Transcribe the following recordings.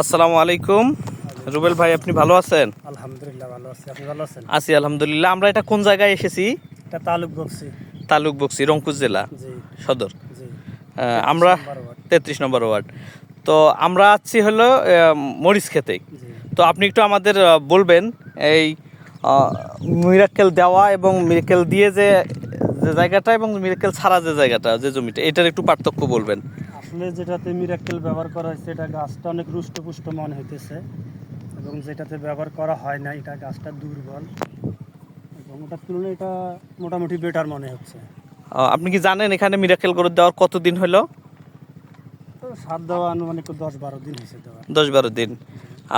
আসসালামু আলাইকুম। রুবেল ভাই আপনি ভালো আছেন? আলহামদুলিল্লাহ ভালো আছি। আপনি ভালো আছেন? আছি আলহামদুলিল্লাহ। আমরা এটা কোন জায়গায় এসেছি? এটা তালুক বকছি তালুক বক্সি রংপুর জেলা সদর। আমরা তেত্রিশ নম্বর ওয়ার্ড। তো আমরা আছি হলো মরিচ খেতে। তো আপনি একটু আমাদের বলবেন এই মিরাক্কেল দেওয়া এবং মিরাক্কেল দিয়ে যে যে জায়গাটা এবং মিরাক্কেল ছাড়া যে জায়গাটা যে জমিটা এটার একটু পার্থক্য বলবেন। আসলে যেটাতে মিরাক্কেল ব্যবহার করা হয়েছে এটা গাছটা অনেক রুষ্টপুষ্ট মনে হইতেছে এবং যেটাতে ব্যবহার করা হয় না এটা গাছটা দুর্বল এবং ওটার তুলনায় এটা মোটামুটি বেটার মনে হচ্ছে। আপনি কি জানেন এখানে মিরাক্কেল গরুর দেওয়ার কতদিন হলো? সার দেওয়া আনুমানিক দশ বারো দিন হয়েছে দেওয়া দশ বারো দিন।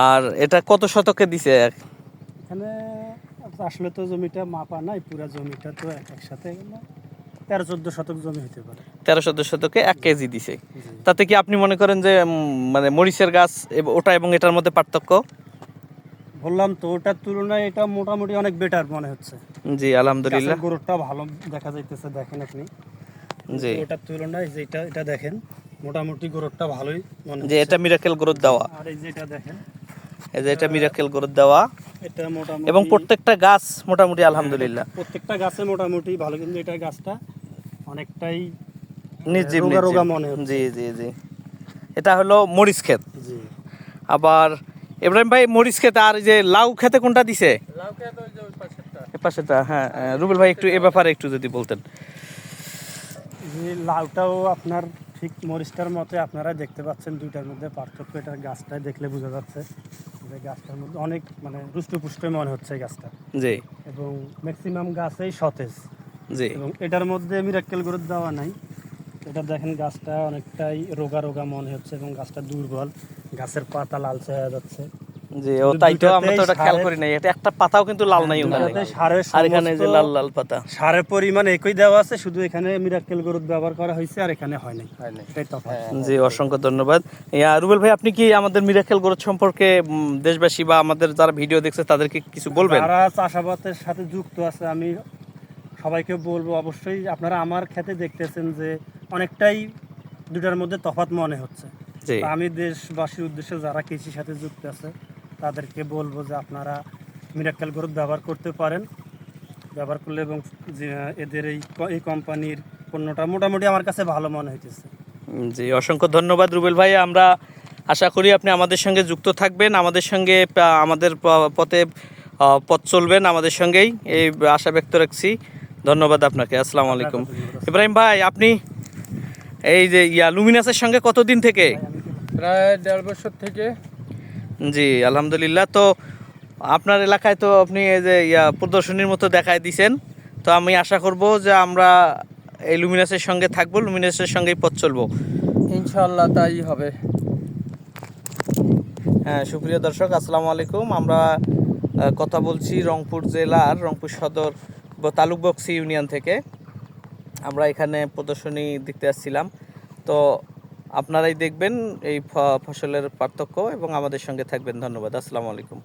আর এটা কত শতকে দিছে? এখানে আসলে তো জমিটা মাপা নাই পুরা জমিটা তো এক- একসাথে তেরো চোদ্দ শতক জমি হতে পারে। তেরো চোদ্দ শতকে এক কেজি দিছে। তাতে কি আপনি মনে করেন যে মানে মরিচের গাছ ওটা এবং এটার মধ্যে পার্থক্য? বললাম তো ওটার তুলনায় এটা মোটামুটি অনেক বেটার মনে হচ্ছে। জি আলহামদুলিল্লাহ। গাছের গোড়টা ভালো দেখা যাইতেছে দেখেন আপনি। জি। ওটার তুলনায় যেটা এটা দেখেন মোটামুটি গোড়টা ভালোই মনে যে এটা মিরাকেল গ্রোথ দেওয়া। আর এই যেটা দেখেন এই যে এটা মিরাকেল গ্রোথ দেওয়া। এটা মোটামুটি এবং প্রত্যেকটা গাছ মোটামুটি আলহামদুলিল্লাহ। প্রত্যেকটা গাছে মোটামুটি ভালো কিন্তু এটা গাছটা অনেকটাই নির্জীব রোগা রোগা মনে জি জি জি। এটা হলো মরিচ ক্ষেত। জি। আবার ইব্রাহিম ভাই মরিচ ক্ষেত আর যে লাউ খেতে কোনটা দিছে? লাউ ক্ষেত এ পাশেটা হ্যাঁ রুবেল ভাই একটু এ ব্যাপারে একটু যদি বলতেন। যে লাউটাও আপনার ঠিক মরিচটার মতে আপনারা দেখতে পাচ্ছেন দুইটার মধ্যে পার্থক্য। এটা গাছটায় দেখলে বোঝা যাচ্ছে যে গাছটার মধ্যে অনেক মানে রুষ্টপুষ্ট মনে হচ্ছে গাছটা। জি। এবং ম্যাক্সিমাম গাছেই সতেজ। জি। এবং এটার মধ্যে মিরাক্কেল গ্রোথ দেওয়া নাই। এটা দেখেন গাছটা অনেকটাই রোগা রোগা মনে হচ্ছে এবং গাছটা দুর্বল। গাছের পাতা লালচে হয়ে যাচ্ছে। জি ও তাই তো আমরা তো ওটা খেয়াল করি নাই। এটা একটা পাতাও কিন্তু লাল নাই ওখানে আর এখানে যে লাল লাল পাতা। সারের পরিমাণ একই দেওয়া আছে শুধু এখানে মিরাক্কেল গ্রোথ ব্যবহার করা হয়েছে আর এখানে হয় নাই। জি অসংখ্য ধন্যবাদ। রুবেল ভাই আপনি কি আমাদের মিরাকেল গ্রোথ সম্পর্কে দেশবাসী বা আমাদের যারা ভিডিও দেখছে তাদেরকে কিছু বলবেন? যারা চাষাবাদের সাথে যুক্ত আছে আমি সবাইকে বলব অবশ্যই আপনারা আমার খেতে দেখতেছেন যে অনেকটাই দুটার মধ্যে তফাৎ মনে হচ্ছে। আমি দেশবাসীর উদ্দেশ্যে যারা কৃষির সাথে যুক্ত আছে তাদেরকে বলব যে আপনারা মিরাক্কেল গ্রোথ ব্যবহার করতে পারেন। ব্যবহার করলে এবং এদের এই এই কোম্পানির পণ্যটা মোটামুটি আমার কাছে ভালো মনে হইতেছে। জি অসংখ্য ধন্যবাদ রুবেল ভাই। আমরা আশা করি আপনি আমাদের সঙ্গে যুক্ত থাকবেন আমাদের সঙ্গে আমাদের পথে পথ চলবেন আমাদের সঙ্গেই। এই আশা ব্যক্ত রাখছি। ধন্যবাদ আপনাকে আসসালামু আলাইকুম। ইব্রাহিম ভাই আপনি এই যে ইয়া লুমিনাসের সঙ্গে কতদিন থেকে? প্রায় দেড় বছর থেকে। জি আলহামদুলিল্লাহ। তো আপনার এলাকায় তো আপনি এই যে ইয়া প্রদর্শনীর মতো দেখায় দিছেন। তো আমি আশা করব যে আমরা এই লুমিনাসের সঙ্গে থাকব লুমিনাসের সঙ্গেই পথ চলবো। ইনশাল্লাহ তাই হবে। হ্যাঁ সুপ্রিয় দর্শক আসসালামু আলাইকুম। আমরা কথা বলছি রংপুর জেলার রংপুর সদর ব- তালুক বক্সি ইউনিয়ন থেকে আমরা এখানে প্রদর্শনী দেখতে আসছিলাম। তো আপনারাই দেখবেন এই ফসলের পার্থক্য এবং আমাদের সঙ্গে থাকবেন। ধন্যবাদ। আসসালামু আলাইকুম।